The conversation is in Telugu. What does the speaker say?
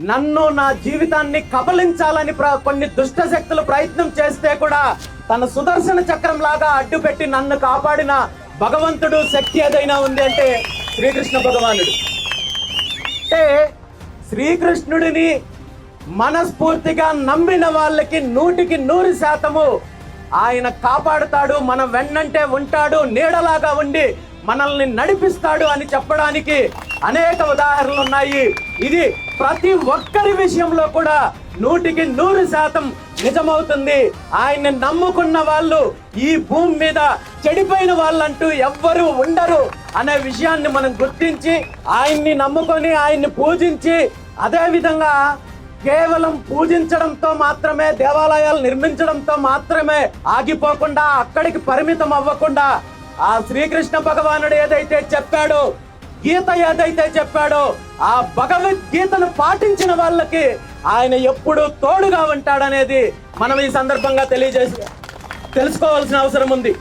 నన్ను నా జీవితాన్ని కబలించాలని ప్ర- కొన్ని దుష్ట శక్తులు ప్రయత్నం చేస్తే కూడా తన సుదర్శన చక్రం లాగా అడ్డుపెట్టి నన్ను కాపాడిన భగవంతుడు శక్తి ఏదైనా ఉంది అంటే శ్రీకృష్ణ భగవానుడు. అంటే శ్రీకృష్ణుడిని మనస్ఫూర్తిగా నమ్మిన వాళ్ళకి నూటికి నూరు శాతము ఆయన కాపాడుతాడు మనం వెన్నంటే ఉంటాడు నీడలాగా ఉండి మనల్ని నడిపిస్తాడు అని చెప్పడానికి అనేక ఉదాహరణలు ఉన్నాయి ఇది ప్రతి ఒక్కరి విషయంలో కూడా నూటికి నూరు శాతం నిజమవుతుంది. ఆయన్ని నమ్ముకున్న వాళ్ళు ఈ భూమి మీద చెడిపోయిన వాళ్ళంటూ ఎవ్వరూ ఉండరు అనే విషయాన్ని మనం గుర్తించి ఆయన్ని నమ్ముకొని ఆయన్ని పూజించి అదేవిధంగా కేవలం పూజించడంతో మాత్రమే దేవాలయాలు నిర్మించడంతో మాత్రమే ఆగిపోకుండా అక్కడికి పరిమితం అవ్వకుండా ఆ శ్రీకృష్ణ భగవానుడు ఏదైతే చెప్పాడో గీత ఏదైతే చెప్పాడో ఆ భగవద్గీతను పాటించిన వాళ్ళకి ఆయన ఎప్పుడు తోడుగా ఉంటాడనేది మనం ఈ సందర్భంగా తెలియజేసి తెలుసుకోవాల్సిన అవసరం ఉంది.